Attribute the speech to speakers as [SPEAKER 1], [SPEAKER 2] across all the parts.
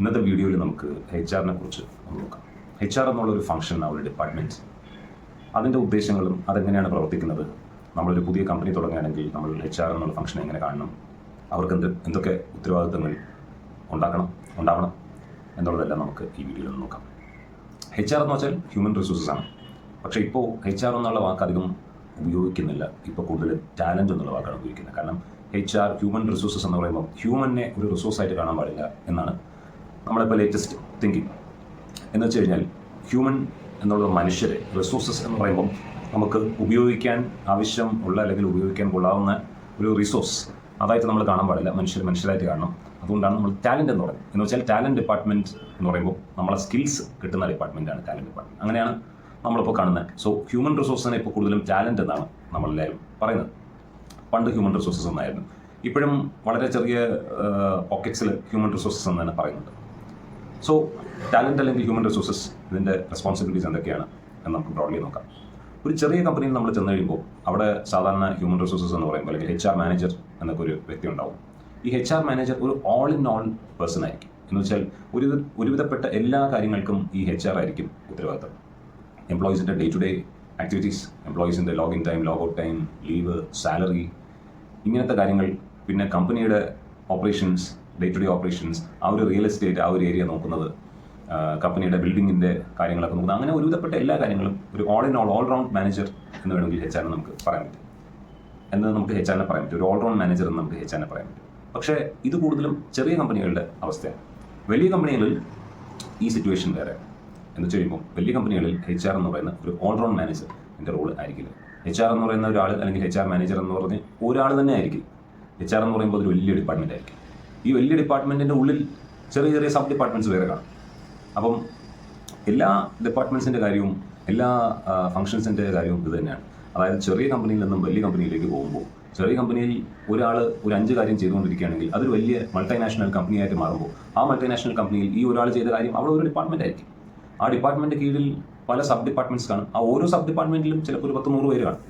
[SPEAKER 1] ഇന്നത്തെ വീഡിയോയിൽ നമുക്ക് എച്ച് ആറിനെ കുറിച്ച് നോക്കാം. എച്ച് ആർ ഒരു ഫംഗ്ഷൻ ഒരു ഡിപ്പാർട്ട്മെന്റ് അതിന്റെ ഉദ്ദേശങ്ങളും അതെങ്ങനെയാണ് പ്രവർത്തിക്കുന്നത്? നമ്മളൊരു പുതിയ കമ്പനി തുടങ്ങുകയാണെങ്കിൽ നമ്മൾ എച്ച് ആർ എന്നുള്ള ഫംഗ്ഷൻ എങ്ങനെ കാണണം? അവർക്ക് എന്ത് എന്തൊക്കെ ഉത്തരവാദിത്തങ്ങൾ ഉണ്ടാക്കണം ഉണ്ടാവണം എന്നുള്ളതെല്ലാം നമുക്ക് ഈ വീഡിയോയിൽ നോക്കാം. എച്ച് ആർ എന്ന് വെച്ചാൽ ഹ്യൂമൻ റിസോഴ്സസ് ആണ്. പക്ഷേ ഇപ്പോൾ എച്ച് ആർ എന്നുള്ള വാക്ക് അധികം ഉപയോഗിക്കുന്നില്ല. ഇപ്പോൾ കൂടുതൽ ടാലന്റ് എന്നുള്ള വാക്കാണ് ഉപയോഗിക്കുന്നത്. കാരണം എച്ച് ആർ ഹ്യൂമൻ റിസോഴ്സസ് എന്ന് പറയുമ്പോൾ ഹ്യൂമനെ ഒരു റിസോഴ്സായിട്ട് കാണാൻ പാടില്ല എന്നാണ് നമ്മളിപ്പോൾ ലേറ്റസ്റ്റ് തിങ്കിങ് എന്ന് വെച്ച് കഴിഞ്ഞാൽ ഹ്യൂമൻ എന്നുള്ള മനുഷ്യരെ റിസോഴ്സസ് എന്ന് പറയുമ്പം നമുക്ക് ഉപയോഗിക്കാൻ ആവശ്യം ഉള്ള അല്ലെങ്കിൽ ഉപയോഗിക്കാൻ കൊള്ളാവുന്ന ഒരു റിസോഴ്സ് അതായിട്ട് നമ്മൾ കാണാൻ പാടില്ല. മനുഷ്യർ മനുഷ്യരായിട്ട് കാണണം. അതുകൊണ്ടാണ് നമ്മൾ ടാലന്റ് എന്ന് പറയുന്നത്. എന്ന് വെച്ചാൽ ടാലന്റ് ഡിപ്പാർട്ട്മെന്റ് എന്ന് പറയുമ്പോൾ നമ്മളെ സ്കിൽസ് കിട്ടുന്ന ഡിപ്പാർട്ട്മെന്റാണ് ടാലന്റ് ഡിപ്പാർട്ട്മെന്റ് അങ്ങനെയാണ് നമ്മളിപ്പോൾ കാണുന്നത് സോ ഹ്യൂമൻ റിസോഴ്സിനെ ഇപ്പോൾ കൂടുതലും ടാലന്റ് എന്നാണ് നമ്മളെല്ലാവരും പറയുന്നത്. പണ്ട് ഹ്യൂമൻ റിസോഴ്സസ് എന്നായിരുന്നു ഇപ്പോഴും വളരെ ചെറിയ പോക്കറ്റ്സിൽ ഹ്യൂമൻ റിസോഴ്സസ് എന്ന് തന്നെ പറയുന്നുണ്ട് സോ ടാലന്റ് അല്ലെങ്കിൽ ഹ്യൂമൻ റിസോഴ്സസ് ഇതിന്റെ റെസ്പോൺസിബിലിറ്റീസ് എന്തൊക്കെയാണ് എന്ന് നമുക്ക് ബ്രോഡ്ലി നോക്കാം. ഒരു ചെറിയ കമ്പനിയിൽ നമ്മൾ ചെന്ന് കഴിയുമ്പോൾ അവിടെ സാധാരണ ഹ്യൂമൻ റിസോഴ്സസ് എന്ന് പറയുമ്പോൾ അല്ലെങ്കിൽ എച്ച് ആർ മാനേജർ എന്നൊക്കെ ഒരു വ്യക്തി ഉണ്ടാവും. ഈ എച്ച് ആർ മാനേജർ ഒരു ഓൾ ഇൻ ഓൾ പേഴ്സൺ ആയിരിക്കും. എന്ന് വെച്ചാൽ ഒരു ഒരുവിധപ്പെട്ട എല്ലാ കാര്യങ്ങൾക്കും ഈ എച്ച് ആർ ആയിരിക്കും ഉത്തരവാദിത്തം. എംപ്ലോയീസിന്റെ day to day activities എംപ്ലോയീസിന്റെ login time log out time leave salary ഇങ്ങനത്തെ കാര്യങ്ങൾ പിന്നെ കമ്പനിയുടെ operations day to day operations ആ ഒരു റിയൽ എസ്റ്റേറ്റ് ആ ഒരു ഏരിയ നോക്കുന്നത് കമ്പനിയുടെ ബിൽഡിങ്ങിന്റെ കാര്യങ്ങളൊക്കെ നോക്കുന്നത്. അങ്ങനെ ഒരുവിധപ്പെട്ട എല്ലാ കാര്യങ്ങളും ഒരു all in all all round manager എന്ന് വേണമെങ്കിൽ ഹെച്ച് ആറിനെ നമുക്ക് പറയാൻ പറ്റും. എന്ന് നമുക്ക് ഹെച്ച് ആറിനെ പറയാൻ പറ്റും. ഒരു ഓൾ റൗണ്ട് മാനേജർ എന്ന് നമുക്ക് ഹെച്ച് ആറിനെ പറയാൻ പറ്റും. പക്ഷേ ഇത് കൂടുതലും ചെറിയ കമ്പനികളുടെ അവസ്ഥയാണ്. വലിയ കമ്പനികളിൽ ഈ സിറ്റുവേഷൻ വേറെ. എന്ന് വെച്ച് കഴിയുമ്പോൾ വലിയ കമ്പനികളിൽ എച്ച് ആർ എന്ന് പറയുന്ന ഒരു ഓൾ റൗണ്ട് മാനേജർ എന്റെ റോൾ ആയിരിക്കില്ല. എച്ച് ആർ എന്ന് പറയുന്ന ഒരാൾ അല്ലെങ്കിൽ എച്ച് ആർ മാനേജർ എന്ന് പറഞ്ഞ് ഒരാൾ തന്നെ ആയിരിക്കും എച്ച് ആർ എന്ന് പറയുമ്പോൾ ഒരു വലിയ ഡിപ്പാർട്ട്മെന്റ് ആയിരിക്കും. ഈ വലിയ ഡിപ്പാർട്ട്മെന്റിന്റെ ഉള്ളിൽ ചെറിയ ചെറിയ സബ് ഡിപ്പാർട്ട്മെന്റ്സ് വേറെ കാണും. അപ്പം എല്ലാ ഡിപ്പാർട്ട്മെന്റ്സിന്റെ കാര്യവും എല്ലാ ഫങ്ഷൻസിന്റെ കാര്യവും ഇത് തന്നെയാണ്. അതായത് ചെറിയ കമ്പനിയിൽ നിന്നും വലിയ കമ്പനിയിലേക്ക് പോകുമ്പോൾ ചെറിയ കമ്പനിയിൽ ഒരാൾ ഒരു അഞ്ച് കാര്യം ചെയ്തുകൊണ്ടിരിക്കുകയാണെങ്കിൽ അതൊരു വലിയ മൾട്ടിനാഷണൽ കമ്പനിയായിട്ട് മാറുമ്പോൾ ആ മൾട്ടിനാഷണൽ കമ്പനിയിൽ ഈ ഒരാൾ ചെയ്ത കാര്യം അവിടെ ഒരു ഡിപ്പാർട്ട്മെന്റ് ആയിരിക്കും. ആ ഡിപ്പാർട്ട്മെന്റ് കീഴിൽ പല സബ് ഡിപ്പാർട്ട്മെന്റ്സ് കാണും. ആ ഓരോ സബ് ഡിപ്പാർട്ട്മെന്റിലും ചിലപ്പോൾ ഒരു പത്ത് നൂറ് പേര് കാണും.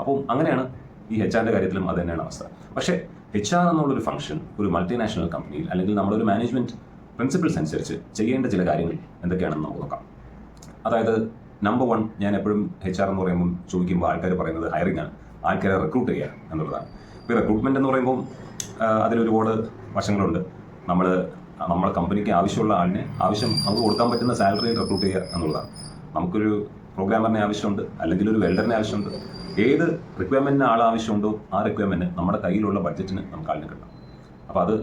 [SPEAKER 1] അപ്പം അങ്ങനെയാണ് ഈ എച്ച് ആറിന്റെ കാര്യത്തിലും അത് തന്നെയാണ് അവസ്ഥ. പക്ഷേ എച്ച് ആർ എന്നുള്ളൊരു ഫംഗ്ഷൻ ഒരു മൾട്ടിനാഷണൽ കമ്പനിയിൽ അല്ലെങ്കിൽ നമ്മുടെ ഒരു മാനേജ്മെന്റ് പ്രിൻസിപ്പിൾസ് അനുസരിച്ച് ചെയ്യേണ്ട ചില കാര്യങ്ങൾ എന്തൊക്കെയാണെന്ന് നമുക്ക് നോക്കാം. അതായത് നമ്പർ വൺ ഞാൻ എപ്പോഴും എച്ച് ആർ എന്ന് പറയുമ്പോൾ ചോദിക്കുമ്പോൾ ആൾക്കാർ പറയുന്നത് ഹയറിംഗ് ആണ്. ആൾക്കാരെ റിക്രൂട്ട് ചെയ്യുക എന്നുള്ളതാണ്. ഇപ്പോൾ റിക്രൂട്ട്മെന്റ് എന്ന് പറയുമ്പോൾ അതിലൊരുപാട് വശങ്ങളുണ്ട്. നമ്മൾ നമ്മുടെ കമ്പനിക്ക് ആവശ്യമുള്ള ആളിനെ ആവശ്യം നമുക്ക് കൊടുക്കാൻ പറ്റുന്ന സാലറിയിൽ റിക്രൂട്ട് ചെയ്യുക എന്നുള്ളതാണ്. നമുക്കൊരു പ്രോഗ്രാമറിനെ ആവശ്യമുണ്ട് അല്ലെങ്കിൽ ഒരു വെൽഡറിനെ ആവശ്യമുണ്ട്. ഏത് റിക്വയർമെന്റിന് ആൾ ആവശ്യമുണ്ടോ ആ റിക്വയർമെന്റ് നമ്മുടെ കയ്യിലുള്ള ബഡ്ജറ്റിന് നമുക്ക് ആളിനെ കിട്ടണം. അപ്പോൾ അത്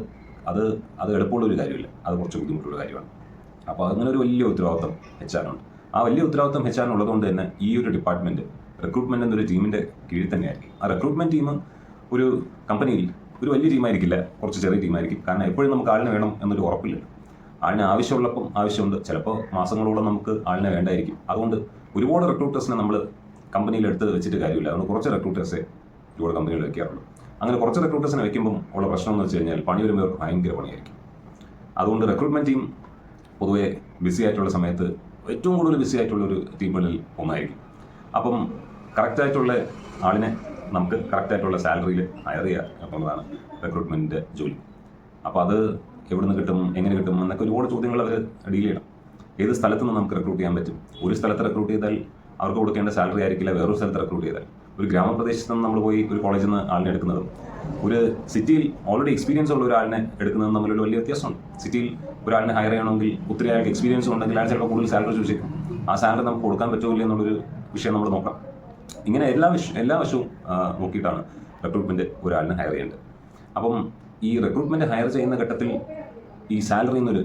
[SPEAKER 1] അത് അത് എളുപ്പമുള്ള ഒരു കാര്യമില്ല. അത് കുറച്ച് ബുദ്ധിമുട്ടുള്ള കാര്യമാണ്. അപ്പോൾ അങ്ങനെ ഒരു വലിയ ഉത്തരവാദിത്വം എച്ച് ആറിനുണ്ട് ആ വലിയ ഉത്തരവാദിത്വം എച്ച് ഉള്ളതുകൊണ്ട് തന്നെ ഈ ഒരു ഡിപ്പാർട്ട്മെന്റ് റിക്രൂട്ട്മെന്റ് എന്നൊരു ടീമിന്റെ കീഴിൽ തന്നെയായിരിക്കും. ആ റിക്രൂട്ട്മെന്റ് ടീം ഒരു കമ്പനിയിൽ ഒരു വലിയ ടീമായിരിക്കില്ല കുറച്ച് ചെറിയ ടീമായിരിക്കും കാരണം എപ്പോഴും നമുക്ക് ആളിനെ വേണം എന്നൊരു ഉറപ്പില്ല ആളിന് ആവശ്യമുള്ളപ്പം ആവശ്യമുണ്ട്. ചിലപ്പോൾ മാസങ്ങളോളം നമുക്ക് ആളിനെ വേണ്ടായിരിക്കും. അതുകൊണ്ട് ഒരുപാട് റിക്രൂട്ടേഴ്സിനെ നമ്മൾ കമ്പനിയിൽ എടുത്തത് വെച്ചിട്ട് കാര്യമില്ല. അതുകൊണ്ട് കുറച്ച് റിക്രൂട്ടേഴ്സേ ഇവിടെ കമ്പനിയിൽ വെക്കാറുള്ളൂ. അങ്ങനെ കുറച്ച് റിക്രൂട്ടേഴ്സിനെ വെക്കുമ്പം ഉള്ള പ്രശ്നം എന്ന് വെച്ച് കഴിഞ്ഞാൽ പണി വരുമ്പോൾ ഭയങ്കര പണിയായിരിക്കും. അതുകൊണ്ട് റിക്രൂട്ട്മെന്റ് ടീം പൊതുവെ ബിസി ആയിട്ടുള്ള സമയത്ത് ഏറ്റവും കൂടുതൽ ബിസി ആയിട്ടുള്ള ഒരു ടീമുകളിൽ ഒന്നായിരിക്കും. അപ്പം കറക്റ്റായിട്ടുള്ള ആളിനെ നമുക്ക് കറക്റ്റായിട്ടുള്ള സാലറിയിൽ ഹയർ ചെയ്യുക എന്നുള്ളതാണ് റിക്രൂട്ട്മെന്റിന്റെ ജോലി. അപ്പോൾ അത് എവിടെ നിന്ന് കിട്ടും എങ്ങനെ കിട്ടും എന്നൊക്കെ ഒരുപാട് ചോദ്യങ്ങൾ അവർ ഡീൽ ചെയ്യണം. ഏത് സ്ഥലത്തു നിന്ന് നമുക്ക് റിക്രൂട്ട് ചെയ്യാൻ പറ്റും? ഒരു സ്ഥലത്ത് റിക്രൂട്ട് ചെയ്താൽ അവർക്ക് കൊടുക്കേണ്ട സാലറി ആയിരിക്കില്ല. വേറൊരു സ്ഥലത്ത് റിക്രൂട്ട് ചെയ്താൽ. ഒരു ഗ്രാമപ്രദേശത്ത് നിന്ന് നമ്മൾ പോയി ഒരു കോളേജിൽ നിന്ന് ആളിനെ എടുക്കുന്നതും. ഒരു സിറ്റിയിൽ ഓൾറെഡി എക്സ്പീരിയൻസ് ഉള്ള ഒരാളിനെ എടുക്കുന്നതും തമ്മിലൊരു വലിയ വ്യത്യാസമുണ്ട്. സിറ്റിയിൽ ഒരാളിനെ ഹയർ ചെയ്യണമെങ്കിൽ ഒത്തിരി അയാൾക്ക് എക്സ്പീരിയൻസ് ഉണ്ടെങ്കിൽ അയാൾ ചിലപ്പോൾ കൂടുതൽ സാലറി ചോദിച്ചേക്കും. ആ സാലറി നമുക്ക് കൊടുക്കാൻ പറ്റുമോ ഇല്ലയോ എന്നുള്ളൊരു വിഷയം നമ്മൾ നോക്കാം ഇങ്ങനെ എല്ലാ വിഷ എല്ലാ വശവും നോക്കിയിട്ടാണ് റിക്രൂട്ട്മെന്റ് ഒരാളിനെ ഹയർ ചെയ്യേണ്ടത്. അപ്പം ഈ റിക്രൂട്ട്മെന്റ് ഹയർ ചെയ്യുന്ന ഘട്ടത്തിൽ ഈ സാലറി എന്നൊരു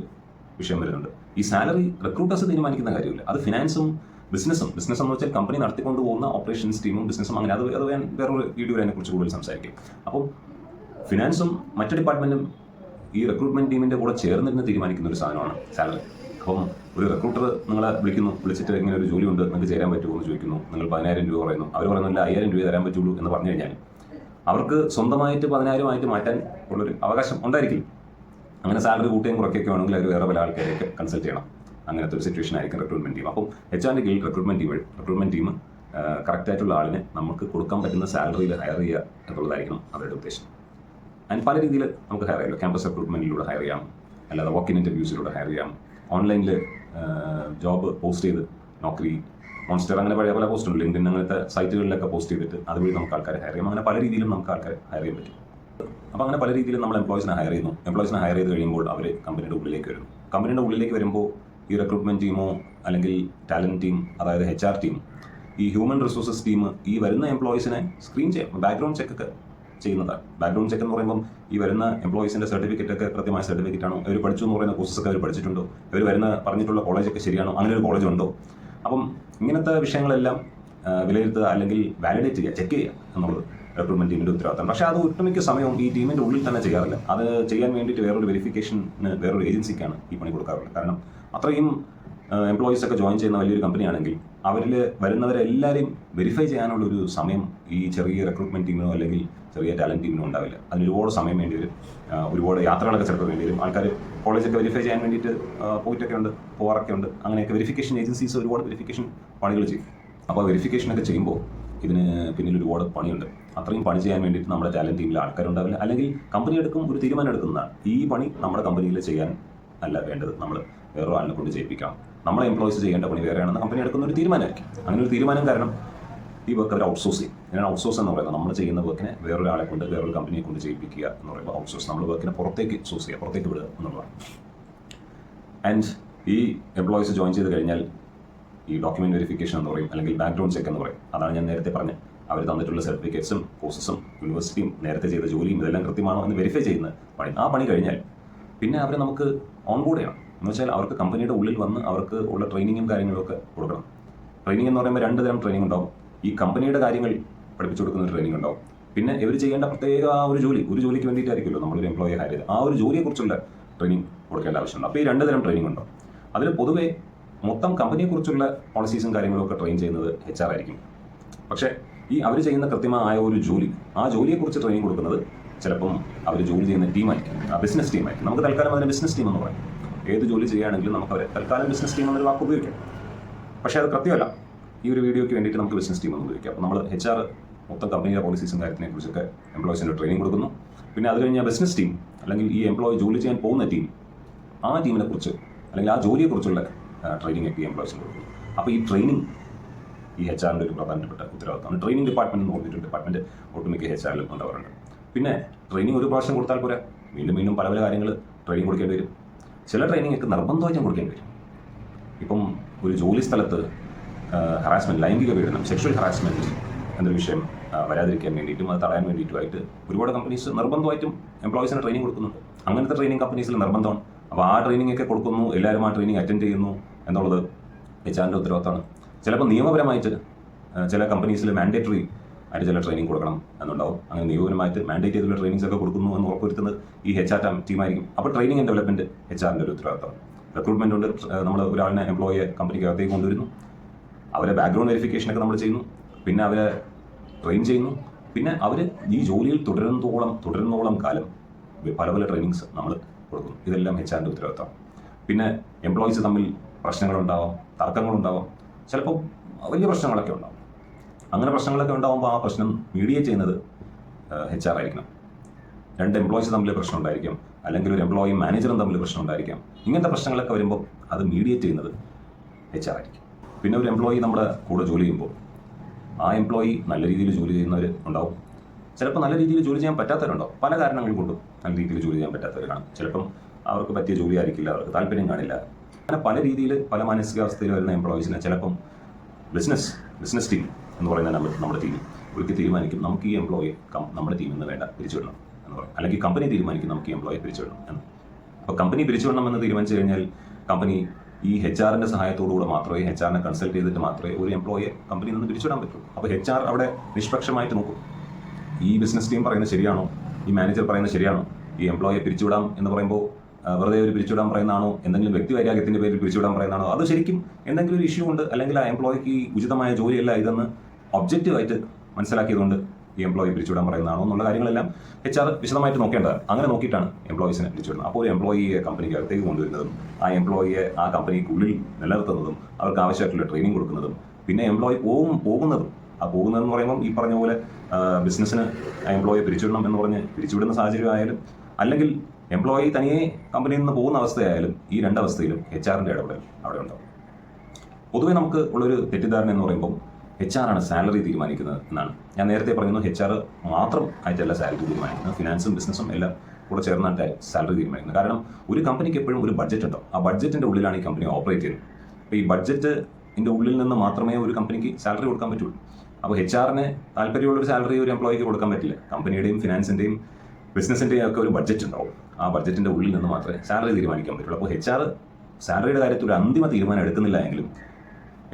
[SPEAKER 1] വിഷയം വരുന്നുണ്ട്. ഈ സാലറി റിക്രൂട്ടേഴ്സ് തീരുമാനിക്കുന്ന കാര്യമില്ല. അത് ഫിനാൻസും ബിസിനസ്സും ബിസിനസ് എന്ന് വെച്ചാൽ കമ്പനി നടത്തിക്കൊണ്ട് പോകുന്ന ഓപ്പറേഷൻസ് ടീമും ബിസിനസ്സും അങ്ങനെ. അത് അത് ഞാൻ വേറൊരു വീഡിയോയിൽ അതിനെക്കുറിച്ച് കൂടുതൽ സംസാരിക്കും. അപ്പം ഫിനാൻസും മറ്റു ഡിപ്പാർട്ട്മെന്റും ഈ റിക്രൂട്ട്മെന്റ് ടീമിന്റെ കൂടെ ചേർന്നിരുന്ന് തീരുമാനിക്കുന്ന ഒരു സാധനമാണ് സാലറി അപ്പം ഒരു റിക്രൂട്ടർ നിങ്ങളെ വിളിക്കുന്നു വിളിച്ചിട്ട് ഇങ്ങനെ ഒരു ജോലി ഉണ്ട് നിങ്ങൾക്ക് ചേരാൻ പറ്റുമോ എന്ന് ചോദിക്കുന്നു. നിങ്ങൾ പതിനായിരം രൂപ പറയുന്നു. അവർ പറയുന്നില്ല അയ്യായിരം രൂപ തരാൻ പറ്റുള്ളൂ എന്ന് പറഞ്ഞു കഴിഞ്ഞാൽ അവർക്ക് സ്വന്തമായിട്ട് പതിനായിരമായിട്ട് മാറ്റാൻ ഉള്ളൊരു അവകാശം ഉണ്ടായിരിക്കില്ല. അങ്ങനെ സാലറി കൂട്ടുകയും കുറയ്ക്കുകയൊക്കെ വേണമെങ്കിൽ അവർ വേറെ പല ആൾക്കാരെയൊക്കെ കൺസൾട്ട് ചെയ്യണം. അങ്ങനത്തെ ഒരു സിറ്റുവേഷൻ ആയിരിക്കും റിക്രൂട്ട്മെന്റ് ടീം അപ്പം എച്ച് ആൻഡ് കീഴിൽ recruitment team recruitment team correct ആയിട്ടുള്ള ആളിനെ നമുക്ക് കൊടുക്കാൻ പറ്റുന്ന സാലറിയിൽ ഹയർ ചെയ്യുക എന്നുള്ളതായിരിക്കണം അവരുടെ ഉദ്ദേശം. ആൻഡ് പല രീതിയിൽ നമുക്ക് ഹയർ ചെയ്യാം. ക്യാമ്പസ് റിക്രൂട്ട്മെന്റിലൂടെ ഹയർ ചെയ്യാം. അല്ലാതെ വർക്ക് ഇൻ ഇന്റർവ്യൂസിലൂടെ ഹയർ ചെയ്യാം. ഓൺലൈനിൽ ജോബ് പോസ്റ്റ് ചെയ്ത് നോക്കറി മോൺസ്റ്റർ അങ്ങനെ പഴയ പല പോസ്റ്റ് ഉണ്ട്. ലിങ്ക്ഡിൻ അങ്ങനത്തെ സൈറ്റുകളിലൊക്കെ പോസ്റ്റ് ചെയ്തിട്ട് അതുവഴി നമുക്ക് ആൾക്കാരെ ഹയർ ചെയ്യാം. അങ്ങനെ പല രീതിയിലും നമുക്ക് ആൾക്കാരെ ഹയർ ചെയ്യാൻ പറ്റും. അപ്പോൾ അങ്ങനെ പല രീതിയിലും നമ്മൾ എംപ്ലോയീസിനെ ഹയർ ചെയ്യുന്നു. എംപ്ലോയീസിനെ ഹയർ ചെയ്ത് കഴിയുമ്പോൾ അവർ കമ്പനിയുടെ ഉള്ളിലേക്ക് വരുന്നു. കമ്പനിയുടെ ഉള്ളിലേക്ക് വരുമ്പോൾ ഈ റിക്രൂട്ട്മെന്റ് ടീമോ അല്ലെങ്കിൽ ടാലന്റ് ടീം അതായത് എച്ച് ആർ ടീം ഈ ഹ്യൂമൻ റിസോഴ്സസ് ടീം ഈ വരുന്ന എംപ്ലോയീസിനെ സ്ക്രീൻ ചെയ്യാം ബാക്ക്ഗ്രൗണ്ട് ചെക്ക് ഒക്കെ ചെയ്യുന്നതാണ് ബാക്ക്ഗ്രൗണ്ട് ചെക്ക് എന്ന് പറയുമ്പോൾ ഈ വരുന്ന എംപ്ലോയീസിന്റെ സർട്ടിഫിക്കറ്റ് ഒക്കെ കൃത്യമായ സർട്ടിഫിക്കറ്റ് ആണോ? അവർ പഠിച്ചു എന്ന് പറയുന്ന കോഴ്സസ് ഒക്കെ അവർ പഠിച്ചിട്ടുണ്ടോ? അവർ വരുന്ന പറഞ്ഞിട്ടുള്ള കോളേജൊക്കെ ശരിയാണോ? അങ്ങനെ ഒരു കോളേജ് ഉണ്ടോ? അപ്പം ഇങ്ങനത്തെ വിഷയങ്ങളെല്ലാം വിലയിരുത്തുക അല്ലെങ്കിൽ വാലിഡേറ്റ് ചെയ്യുക ചെക്ക് ചെയ്യുക എന്നുള്ളത് റിക്രൂട്ട്മെന്റ് ടീമിന്റെ ഉത്തരവാദിത്തം. പക്ഷേ അത് ഒട്ടുമിക്ക സമയവും ഈ ടീമിന്റെ ഉള്ളിൽ തന്നെ ചെയ്യാറില്ല. അത് ചെയ്യാൻ വേണ്ടിയിട്ട് വേറൊരു വെരിഫിക്കേഷന് വേറൊരു ഏജൻസിക്കാണ് ഈ പണി കൊടുക്കാറുള്ളത്. കാരണം അത്രയും എംപ്ലോയീസ് ഒക്കെ ജോയിൻ ചെയ്യുന്ന വലിയൊരു കമ്പനിയാണെങ്കിൽ അവരിൽ വരുന്നവരെല്ലാവരെയും വെരിഫൈ ചെയ്യാനുള്ള ഒരു സമയം ഈ ചെറിയ റിക്രൂട്ട്മെന്റ് ടീമിനോ അല്ലെങ്കിൽ ചെറിയ ടാലന്റ് ടീമിനോ ഉണ്ടാവില്ല. അതിന് ഒരുപാട് സമയം വേണ്ടി വരും. ഒരുപാട് യാത്രകളൊക്കെ ചിലപ്പോൾ വേണ്ടി വരും. ആൾക്കാർ കോളേജൊക്കെ വെരിഫൈ ചെയ്യാൻ വേണ്ടിയിട്ട് പോയിട്ടൊക്കെ ഉണ്ട് പോവാറൊക്കെ ഉണ്ട്. അങ്ങനെയൊക്കെ വെരിഫിക്കേഷൻ ഏജൻസീസ് ഒരുപാട് വെരിഫിക്കേഷൻ പണികൾ ചെയ്യും. അപ്പോൾ വെരിഫിക്കേഷനൊക്കെ ചെയ്യുമ്പോൾ ഇതിന് പിന്നിൽ ഒരുപാട് പണിയുണ്ട്. അത്രയും പണി ചെയ്യാൻ വേണ്ടിയിട്ട് നമ്മുടെ ടാലന്റ് ടീമിൽ ആൾക്കാരുണ്ടാവില്ല. അല്ലെങ്കിൽ കമ്പനി എടുക്കും ഒരു തീരുമാനം എടുക്കുന്നതാണ്. ഈ പണി നമ്മുടെ കമ്പനിയിൽ ചെയ്യാൻ അല്ല വേണ്ടത് നമ്മൾ വേറെ ആളിനെ കൊണ്ട് ചെയ്യിപ്പിക്കാം. നമ്മളെ എംപ്ലോയീസ് ചെയ്യേണ്ട പണി വേറെയാണെന്ന് കമ്പനി എടുക്കുന്ന ഒരു തീരുമാനമായിരിക്കും. അങ്ങനെ ഒരു തീരുമാനം കാരണം ഈ വർക്ക് അവർ ഔട്ട്സോഴ്സ് ചെയ്യും. ഇതിനാണ് ഔട്ട്സോഴ്സ് എന്ന് പറയുന്നത് നമ്മൾ ചെയ്യുന്ന വർക്കിനെ വേറൊരാളെ കൊണ്ട് വേറൊരു കമ്പനിയെ കൊണ്ട് ചെയ്യിപ്പിക്കുക എന്ന് പറയുമ്പോൾ ഔട്ട്സോഴ്സ് നമ്മൾ വർക്കിനെ പുറത്തേക്ക് സോഴ്സ് ചെയ്യുക പുറത്തേക്ക് വിടുക എന്നുള്ളതാണ്. ആൻഡ് ഈ എംപ്ലോയീസ് ജോയിൻ ചെയ്ത് കഴിഞ്ഞാൽ ഈ ഡോക്യുമെന്റ് വെരിഫിക്കേഷൻ എന്ന് പറയും അല്ലെങ്കിൽ ബാക്ക്ഗ്രൗണ്ട് ചെക്ക് എന്ന് പറയും. അതാണ് ഞാൻ നേരത്തെ പറഞ്ഞത്. അവർ തന്നിട്ടുള്ള സർട്ടിഫിക്കറ്റ്സും കോഴ്സസും യൂണിവേഴ്സിറ്റിയും നേരത്തെ ചെയ്ത ജോലിയും ഇതെല്ലാം കൃത്യമാണോ എന്ന് വെരിഫൈ ചെയ്യുന്ന പണി. ആ പണി കഴിഞ്ഞാൽ പിന്നെ അവരെ നമുക്ക് ഓൺബോർഡ് ചെയ്യണം. എന്ന് വെച്ചാൽ അവർക്ക് കമ്പനിയുടെ ഉള്ളിൽ വന്ന് അവർക്ക് ഉള്ള ട്രെയിനിങ്ങും കാര്യങ്ങളും ഒക്കെ കൊടുക്കണം. ട്രെയിനിങ് എന്ന് പറയുമ്പോൾ രണ്ട് തരം ട്രെയിനിങ് ഉണ്ടാവും. ഈ കമ്പനിയുടെ കാര്യങ്ങൾ പഠിപ്പിച്ചു കൊടുക്കുന്ന ഒരു ട്രെയിനിങ് ഉണ്ടാവും. പിന്നെ ഇവർ ചെയ്യേണ്ട പ്രത്യേക ആ ഒരു ജോലി ഒരു ജോലിക്ക് വേണ്ടിയിട്ടായിരിക്കുമല്ലോ നമ്മളൊരു എംപ്ലോയി ഹയർ ചെയ്ത് ആ ഒരു ജോലിയെക്കുറിച്ചുള്ള ട്രെയിനിങ് കൊടുക്കേണ്ട ആവശ്യമുണ്ട്. അപ്പോൾ ഈ രണ്ട് തരം ട്രെയിനിങ് ഉണ്ടാവും അതിൽ പൊതുവേ മൊത്തം കമ്പനിയെക്കുറിച്ചുള്ള പോളിസീസും കാര്യങ്ങളും ഒക്കെ ട്രെയിൻ ചെയ്യുന്നത് എച്ച് ആർ ആയിരിക്കും. പക്ഷേ ഈ അവർ ചെയ്യുന്ന കൃത്യമായ ഒരു ജോലി ആ ജോലിയെക്കുറിച്ച് ട്രെയിനിങ് കൊടുക്കുന്നത് ചിലപ്പം അവർ ജോലി ചെയ്യുന്ന ടീമായിരിക്കും ബിസിനസ് ടീമായിരിക്കും നമുക്ക് തൽക്കാലം അതിന് ബിസിനസ് ടീം എന്ന് പറയും. ഏത് ജോലി ചെയ്യുകയാണെങ്കിലും നമുക്ക് അവരെ തൽക്കാലം ബിസിനസ് ടീം എന്നൊരു വാക്ക് ഉപയോഗിക്കാം. പക്ഷേ അത് കൃത്യമല്ല. ഈ ഒരു വീഡിയോയ്ക്ക് വേണ്ടിയിട്ട് നമുക്ക് ബിസിനസ് ടീം എന്ന് ഉപയോഗിക്കാം അപ്പോൾ നമ്മൾ എച്ച് ആർ മൊത്തം കമ്പനിയുടെ പോളിസീസും കാര്യത്തിനെ കുറിച്ചൊക്കെ എംപ്ലോയീസിന്റെ ട്രെയിനിങ് കൊടുക്കുന്നു. പിന്നെ അത് കഴിഞ്ഞാൽ ബിസിനസ് ടീം അല്ലെങ്കിൽ ഈ എംപ്ലോയി ജോലി ചെയ്യാൻ പോകുന്ന ടീം ആ ടീമിനെ കുറിച്ച് അല്ലെങ്കിൽ ആ ജോലിയെക്കുറിച്ചുള്ള ട്രെയിനിങ് ഒക്കെ എംപ്ലോയീസിന് കൊടുക്കുന്നു. അപ്പോൾ ഈ ട്രെയിനിങ് ഈ എച്ച് ആറിന്റെ ഒരു പ്രധാനപ്പെട്ട ഉത്തരവാദിത്തമാണ്. ട്രെയിനിങ് ഡിപ്പാർട്ട്മെന്റ് എന്ന് പറഞ്ഞിട്ട് ഡിപ്പാർട്ട്മെന്റ് ഒട്ടുമിക്ക എച്ച് ആറിലും ഉണ്ടാവാറുണ്ട് പിന്നെ ട്രെയിനിങ് ഒരു പ്രാവശ്യം കൊടുത്താൽ പോരാ. വീണ്ടും വീണ്ടും പല പല കാര്യങ്ങൾ ട്രെയിനിങ് കൊടുക്കേണ്ടി വരും. ചില ട്രെയിനിങ് ഒക്കെ നിർബന്ധമായിട്ടും കൊടുക്കേണ്ടി വരും. ഇപ്പം ഒരു ജോലി സ്ഥലത്ത് ഹറാസ്മെന്റ് ലൈംഗിക പീഡനം സെക്ഷൽ ഹറാസ്മെന്റ് എന്നൊരു വിഷയം വരാതിരിക്കാൻ വേണ്ടിയിട്ടും അത് തടയാൻ വേണ്ടിയിട്ടുമായിട്ട് ഒരുപാട് കമ്പനീസ് നിർബന്ധമായിട്ടും എംപ്ലോയീസിന് ട്രെയിനിങ് കൊടുക്കുന്നുണ്ട്. അങ്ങനത്തെ ട്രെയിനിങ് കമ്പനീസിൽ നിർബന്ധമാണ്. അപ്പോൾ ആ ട്രെയിനിങ് ഒക്കെ കൊടുക്കുന്നു എല്ലാവരും ആ ട്രെയിനിങ് അറ്റൻഡ് ചെയ്യുന്നു എന്നുള്ളത് എച്ച് ആറിന്റെ ഉത്തരവാദിത്തമാണ്. ചിലപ്പോൾ നിയമപരമായിട്ട് ചില കമ്പനീസിൽ മാൻഡേറ്ററി ആയിട്ട് ചില ട്രെയിനിങ് കൊടുക്കണം എന്നുണ്ടാവും. അങ്ങനെ നിയമപരമായിട്ട് മാൻഡേറ്റ് ചെയ്തുള്ള ട്രെയിനിങ്സ് ഒക്കെ കൊടുക്കുന്നു എന്ന് ഉറപ്പുവരുത്തുന്നത് ഈ എച്ച് ആർ ടീമായിരിക്കും അപ്പോൾ ട്രെയിനിങ് ആൻഡ് ഡെവലപ്മെന്റ് എച്ച് ആറിന്റെ ഒരു ഉത്തരവാദിത്തമാണ്. റിക്രൂട്ട്മെന്റ് ഉണ്ട്. നമ്മൾ ഒരാളിനെ എംപ്ലോയിയെ കമ്പനിക്ക് അകത്തേക്ക് കൊണ്ടുവരുന്നു. അവരെ ബാക്ക്ഗ്രൗണ്ട് വെരിഫിക്കേഷൻ ഒക്കെ നമ്മൾ ചെയ്യുന്നു. പിന്നെ അവരെ ട്രെയിൻ ചെയ്യുന്നു. പിന്നെ അവർ ഈ ജോലിയിൽ തുടരുന്നതോളം തുടരുന്നോളം കാലം പല പല ട്രെയിനിങ്സ് നമ്മൾ കൊടുക്കുന്നു. ഇതെല്ലാം എച്ച് ആറിന്റെ ഉത്തരവാദിത്തമാണ്. പിന്നെ എംപ്ലോയീസ് തമ്മിൽ പ്രശ്നങ്ങളുണ്ടാവാം തർക്കങ്ങളുണ്ടാവാം. ചിലപ്പോൾ വലിയ പ്രശ്നങ്ങളൊക്കെ ഉണ്ടാവും. അങ്ങനെ പ്രശ്നങ്ങളൊക്കെ ഉണ്ടാകുമ്പോൾ ആ പ്രശ്നം മീഡിയേറ്റ് ചെയ്യുന്നത് എച്ച് ആർ ആയിരിക്കണം. രണ്ട് എംപ്ലോയീസ് തമ്മിൽ പ്രശ്നം ഉണ്ടായിരിക്കും. അല്ലെങ്കിൽ ഒരു എംപ്ലോയിയും മാനേജറും തമ്മിൽ പ്രശ്നം ഉണ്ടായിരിക്കാം. ഇങ്ങനത്തെ പ്രശ്നങ്ങളൊക്കെ വരുമ്പോൾ അത് മീഡിയേറ്റ് ചെയ്യുന്നത് എച്ച് ആർ ആയിരിക്കും. പിന്നെ ഒരു എംപ്ലോയി നമ്മുടെ കൂടെ ജോലി ചെയ്യുമ്പോൾ ആ എംപ്ലോയി നല്ല രീതിയിൽ ജോലി ചെയ്യുന്നവർ ഉണ്ടാവും. ചിലപ്പോൾ നല്ല രീതിയിൽ ജോലി ചെയ്യാൻ പറ്റാത്തവരുണ്ടാവും. പല കാരണങ്ങൾ കൊണ്ടും നല്ല രീതിയിൽ ജോലി ചെയ്യാൻ പറ്റാത്തവർ കാണും. ചിലപ്പം അവർക്ക് പറ്റിയ ജോലി ആയിരിക്കില്ല അവർക്ക് താല്പര്യം കാണില്ല. അങ്ങനെ പല രീതിയിൽ പല മാനസികാവസ്ഥയിൽ വരുന്ന എംപ്ലോയീസിനെ ചിലപ്പം ബിസിനസ് ബിസിനസ് ടീം എന്ന് പറയുന്ന നമ്മൾ നമ്മുടെ ടീം ഒരിക്കൽ തീരുമാനിക്കും. നമുക്ക് ഈ എംപ്ലോയെ നമ്മുടെ ടീമിൽ നിന്ന് വേണ്ട പിരിച്ചുവിടണം എന്ന് പറയും. അല്ലെങ്കിൽ കമ്പനി തീരുമാനിക്കും നമുക്ക് ഈ എംപ്ലോയെ പിരിച്ചുവിടണം എന്ന്. അപ്പോൾ കമ്പനി പിരിച്ചുവിടണം എന്ന് തീരുമാനിച്ചു കഴിഞ്ഞാൽ കമ്പനി ഈ എച്ച് ആറിന്റെ സഹായത്തോടുകൂടെ മാത്രമേ എച്ച് ആറിനെ കൺസൾട്ട് ചെയ്തിട്ട് മാത്രമേ ഒരു എംപ്ലോയെ കമ്പനിയിൽ നിന്ന് പിരിച്ചുവിടാൻ പറ്റൂ. അപ്പോൾ എച്ച് ആർ അവിടെ നിഷ്പക്ഷമായിട്ട് നോക്കും. ഈ ബിസിനസ് ടീം പറയുന്നത് ശരിയാണോ? ഈ മാനേജർ പറയുന്നത് ശരിയാണോ? ഈ എംപ്ലോയെ പിരിച്ചുവിടാം എന്ന് പറയുമ്പോൾ വെറുതെ ഒരു പിരിച്ചുവിടാൻ പറയുന്നതാണോ? എന്തെങ്കിലും വ്യക്തി വൈരാഗ്യത്തിന്റെ പേരിൽ പിരിച്ചുവിടാൻ പറയുന്നതാണോ? അത് ശരിക്കും എന്തെങ്കിലും ഒരു ഇഷ്യൂ ഉണ്ട്. അല്ലെങ്കിൽ ആ എംപ്ലോയിക്ക് ഉചിതമായ ജോലിയല്ല ഇതെന്ന് ഒബ്ജക്റ്റീവായിട്ട് മനസ്സിലാക്കിയതുകൊണ്ട് ഈ എംപ്ലോയി പിരിച്ചുവിടാൻ പറയുന്നതാണോ എന്നുള്ള കാര്യങ്ങളെല്ലാം എച്ച് ആർ വിശദമായിട്ട് നോക്കേണ്ടത് അങ്ങനെ നോക്കിയിട്ടാണ് എംപ്ലോയീസിനെ പിരിച്ചുവിടുന്നത്. അപ്പോൾ ഒരു എംപ്ലോയിയെ കമ്പനിക്ക് അകത്തേക്ക് കൊണ്ടുവരുന്നതും ആ എംപ്ലോയിയെ ആ കമ്പനിക്കുള്ളിൽ നിലനിർത്തുന്നതും അവർക്ക് ആവശ്യമായിട്ടുള്ള ട്രെയിനിങ് കൊടുക്കുന്നതും പിന്നെ എംപ്ലോയി പോകും പോകുന്നതും. ആ പോകുന്നതെന്ന് പറയുമ്പോൾ ഈ പറഞ്ഞ പോലെ ബിസിനസ്സിന് എംപ്ലോയിയെ പിരിച്ചുവിടണം എന്ന് പറഞ്ഞ് പിരിച്ചുവിടുന്ന സാഹചര്യം ആയാലും അല്ലെങ്കിൽ എംപ്ലോയി തനിയെ കമ്പനിയിൽ നിന്ന് പോകുന്ന അവസ്ഥയായാലും ഈ രണ്ടവസ്ഥയിലും എച്ച് ആറിന്റെ ഇടപെടൽ അവിടെ ഉണ്ടാവും. പൊതുവെ നമുക്ക് ഉള്ളൊരു തെറ്റിദ്ധാരണ എന്ന് പറയുമ്പോൾ എച്ച് ആർ ആണ് സാലറി തീരുമാനിക്കുന്നത് എന്നാണ്. ഞാൻ നേരത്തെ പറയുന്നു എച്ച് ആർ മാത്രം ആയിട്ടല്ല സാലറി തീരുമാനിക്കുന്നത്. ഫിനാൻസും ബിസിനസ്സും എല്ലാം കൂടെ ചേർന്നിട്ട് സാലറി തീരുമാനിക്കുന്നത്. കാരണം ഒരു കമ്പനിക്ക് എപ്പോഴും ഒരു ബഡ്ജറ്റ് ഉണ്ടോ? ആ ബഡ്ജറ്റിന്റെ ഉള്ളിലാണ് ഈ കമ്പനി ഓപ്പറേറ്റ് ചെയ്യുന്നത്. അപ്പോൾ ഈ ബഡ്ജറ്റിന്റെ ഉള്ളിൽ നിന്ന് മാത്രമേ ഒരു കമ്പനിക്ക് സാലറി കൊടുക്കാൻ പറ്റുള്ളൂ. അപ്പോൾ എച്ച് ആറിന് താല്പര്യമുള്ള ഒരു സാലറി ഒരു എംപ്ലോയിക്ക് കൊടുക്കാൻ പറ്റില്ല. കമ്പനിയുടെയും ഫിനാൻസിന്റെയും ബിസിനസിന്റെയും ഒക്കെ ഒരു ബഡ്ജറ്റ് ഉണ്ടാവും. ആ ബഡ്ജറ്റിന്റെ ഉള്ളിൽ നിന്ന് മാത്രമേ സാലറി തീരുമാനിക്കാൻ പറ്റുള്ളൂ. അപ്പോൾ എച്ച് ആർ സാലറിയുടെ കാര്യത്തിൽ ഒരു അന്തിമ തീരുമാനം എടുക്കുന്നില്ല എങ്കിലും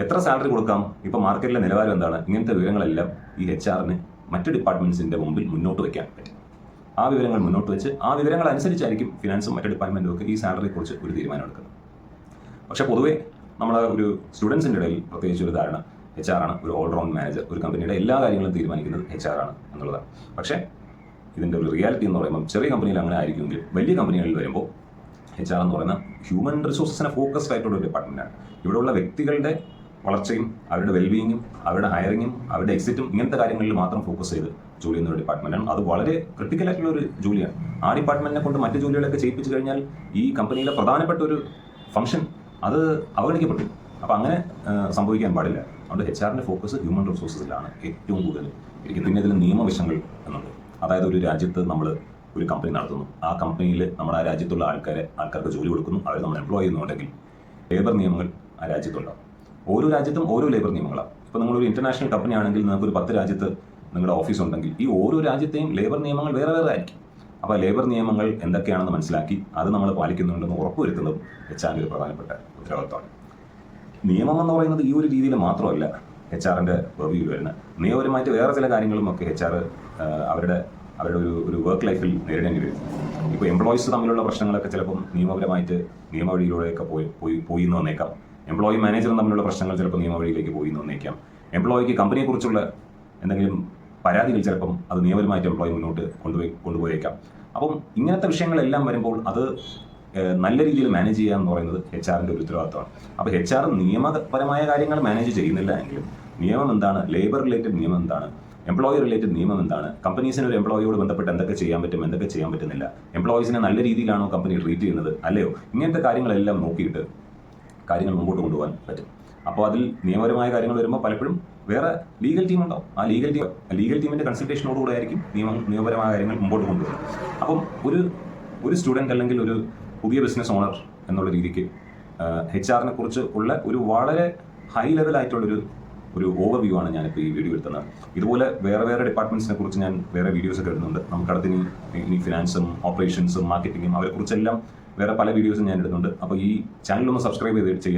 [SPEAKER 1] എത്ര സാലറി കൊടുക്കാം? ഇപ്പോൾ മാർക്കറ്റിലെ നിലവാരം എന്താണ്? ഇങ്ങനത്തെ വിവരങ്ങളെല്ലാം ഈ എച്ച് ആറിന് മറ്റു ഡിപ്പാർട്ട്മെന്റ്സിന്റെ മുമ്പിൽ മുന്നോട്ട് വെക്കാൻ പറ്റും. ആ വിവരങ്ങൾ മുന്നോട്ട് വെച്ച് ആ വിവരങ്ങൾ അനുസരിച്ചായിരിക്കും ഫിനാൻസും മറ്റു ഡിപ്പാർട്ട്മെന്റും ഒക്കെ ഈ സാലറിയെ കുറിച്ച് ഒരു തീരുമാനം എടുക്കുന്നത്. പക്ഷെ പൊതുവേ നമ്മുടെ ഒരു സ്റ്റുഡൻസിന്റെ ഇടയിൽ പ്രത്യേകിച്ച് ഒരു ധാരണ എച്ച് ആർ ആണ് ഒരു ഓൾറൗണ്ട് മാനേജർ ഒരു കമ്പനിയുടെ എല്ലാ കാര്യങ്ങളും തീരുമാനിക്കുന്നത് എച്ച് ആർ ആണ് എന്നുള്ളതാണ്. പക്ഷേ ഇതിന്റെ ഒരു റിയാലിറ്റി എന്ന് പറയുമ്പോൾ ചെറിയ കമ്പനിയിൽ അങ്ങനെ ആയിരിക്കുമെങ്കിൽ വലിയ കമ്പനികളിൽ വരുമ്പോൾ എച്ച് ആർ എന്ന് പറയുന്ന ഹ്യൂമൻ റിസോഴ്സസിനെ ഫോക്കസ്ഡ് ആയിട്ടുള്ള ഒരു ഡിപ്പാർട്ട്മെന്റാണ് ഇവിടെയുള്ള വ്യക്തികളുടെ വളർച്ചയും അവരുടെ വെൽബീയിങ്ങും അവരുടെ ഹയറിങ്ങും അവരുടെ എക്സിറ്റും ഇങ്ങനത്തെ കാര്യങ്ങളിൽ മാത്രം ഫോക്കസ് ചെയ്ത് ജോലി ചെയ്യുന്ന ഒരു ഡിപ്പാർട്ട്മെന്റാണ് അത് വളരെ ക്രിട്ടിക്കൽ ആയിട്ടുള്ള ഒരു ജോലിയാണ്. ആ ഡിപ്പാർട്ട്മെന്റിനെ കൊണ്ട് മറ്റു ജോലികളൊക്കെ ചെയ്യിപ്പിച്ചു കഴിഞ്ഞാൽ ഈ കമ്പനിയിലെ പ്രധാനപ്പെട്ട ഒരു ഫംഗ്ഷൻ അത് അവഗണിക്കപ്പെട്ടു. അപ്പോൾ അങ്ങനെ സംഭവിക്കാൻ പാടില്ല. അതുകൊണ്ട് എച്ച് ആറിന്റെ ഫോക്കസ് ഹ്യൂമൻ റിസോഴ്സസിലാണ് ഏറ്റവും കൂടുതൽ. എനിക്ക് പിന്നെ ഇതിൽ നിയമവശങ്ങൾ എന്നുണ്ട്. അതായത് ഒരു രാജ്യത്ത് നമ്മൾ ഒരു കമ്പനി നടത്തുന്നു. ആ കമ്പനിയിൽ നമ്മുടെ ആ രാജ്യത്തുള്ള ആൾക്കാരെ ആൾക്കാർക്ക് ജോലി കൊടുക്കുന്നു. അവരെ നമ്മൾ എംപ്ലോയ് ചെയ്യുന്നുണ്ടെങ്കിൽ ലേബർ നിയമങ്ങൾ ആ രാജ്യത്തുണ്ടാവും ഓരോ രാജ്യത്തും ഓരോ ലേബർ നിയമങ്ങളാണ്. ഇപ്പോൾ നിങ്ങളൊരു ഇന്റർനാഷണൽ കമ്പനി ആണെങ്കിൽ നിങ്ങൾക്ക് ഒരു പത്ത് രാജ്യത്ത് നിങ്ങളുടെ ഓഫീസ് ഉണ്ടെങ്കിൽ ഈ ഓരോ രാജ്യത്തെയും ലേബർ നിയമങ്ങൾ വേറെ വേറെ ആയിരിക്കും. അപ്പോൾ ലേബർ നിയമങ്ങൾ എന്തൊക്കെയാണെന്ന് മനസ്സിലാക്കി അത് നമ്മൾ പാലിക്കുന്നുണ്ടെന്ന് ഉറപ്പുവരുത്തുന്നതും എച്ച് ആറിന്റെ ഒരു പ്രധാനപ്പെട്ട ഉത്തരവാദിത്തമാണ്. നിയമം എന്ന് പറയുന്നത് ഈ ഒരു രീതിയിൽ മാത്രമല്ല എച്ച് ആറിന്റെ റിവ്യൂവിൽ വരുന്നത്. നിയമപരമായിട്ട് വേറെ ചില കാര്യങ്ങളും ഒക്കെ എച്ച് ആർ അവരുടെ അവരുടെ ഒരു ഒരു വർക്ക് ലൈഫിൽ നേരിടേണ്ടി വരും. ഇപ്പോൾ എംപ്ലോയീസ് തമ്മിലുള്ള പ്രശ്നങ്ങളൊക്കെ ചിലപ്പം നിയമപരമായിട്ട് നിയമവഴിയിലൂടെയൊക്കെ പോയി പോയി പോയി എന്ന് വന്നേക്കാം. എംപ്ലോയി മാനേജറും തമ്മിലുള്ള പ്രശ്നങ്ങൾ ചിലപ്പോൾ നിയമവഴിയിലേക്ക് പോയി എന്ന് വന്നേക്കാം എംപ്ലോയിക്ക് കമ്പനിയെക്കുറിച്ചുള്ള എന്തെങ്കിലും പരാതികൾ ചിലപ്പം അത് നിയമപരമായിട്ട് എംപ്ലോയി മുന്നോട്ട് കൊണ്ടുപോയി കൊണ്ടുപോയേക്കാം. അപ്പം ഇങ്ങനത്തെ വിഷയങ്ങളെല്ലാം വരുമ്പോൾ അത് നല്ല രീതിയിൽ മാനേജ് ചെയ്യുക എന്ന് പറയുന്നത് എച്ച് ആറിന്റെ ഒരു ഉത്തരവാദിത്തമാണ്. അപ്പോൾ എച്ച് ആർ നിയമപരമായ കാര്യങ്ങൾ മാനേജ് ചെയ്യുന്നില്ല എങ്കിലും നിയമം എന്താണ്? ലേബർ റിലേറ്റഡ് നിയമം എന്താണ്? എംപ്ലോയി റിലേറ്റഡ് നിയമം എന്താണ്? കമ്പനീസിന് ഒരു എംപ്ലോയിയോട് ബന്ധപ്പെട്ട് എന്തൊക്കെ ചെയ്യാൻ പറ്റും എന്തൊക്കെ ചെയ്യാൻ പറ്റുന്നില്ല? എംപ്ലോയീസിനെ നല്ല രീതിയിലാണോ കമ്പനി ട്രീറ്റ് ചെയ്യുന്നത്? അല്ലയോ? ഇങ്ങനത്തെ കാര്യങ്ങളെല്ലാം നോക്കിയിട്ട് കാര്യങ്ങൾ മുമ്പോട്ട് കൊണ്ടുപോകാൻ പറ്റും. അപ്പോൾ അതിൽ നിയമപരമായ കാര്യങ്ങൾ വരുമ്പോൾ പലപ്പോഴും വേറെ ലീഗൽ ടീം ഉണ്ടാവും. ആ ലീഗൽ ടീം ലീഗൽ ടീമിന്റെ കൺസൾട്ടേഷനോടുകൂടെ ആയിരിക്കും നിയമം നിയമപരമായ കാര്യങ്ങൾ മുമ്പോട്ട് കൊണ്ടുവരുന്നത് അപ്പം ഒരു ഒരു സ്റ്റുഡന്റ് അല്ലെങ്കിൽ ഒരു പുതിയ ബിസിനസ് ഓണർ എന്നുള്ള രീതിക്ക് എച്ച് ആറിനെ കുറിച്ച് ഉള്ള ഒരു വളരെ ഹൈ ലെവൽ ആയിട്ടുള്ളൊരു ഒരു ഓവർവ്യൂ ആണ് ഞാനിപ്പോൾ ഈ വീഡിയോ എടുത്തത് ഇതുപോലെ വേറെ വേറെ ഡിപ്പാർട്ട്മെന്റ്സിനെ കുറിച്ച് ഞാൻ വേറെ വീഡിയോസ് ഒക്കെ ഇടുന്നുണ്ട്. നമുക്കടുത്ത് ഇനി ഇനി ഫിനാൻസും ഓപ്പറേഷൻസും മാർക്കറ്റിങ്ങും അവരെ കുറിച്ചെല്ലാം വേറെ പല വീഡിയോസും ഞാൻ ഇടുന്നുണ്ട്. അപ്പോൾ ഈ ചാനൽ ഒന്ന് സബ്സ്ക്രൈബ് ചെയ്ത് ചെയ്യുക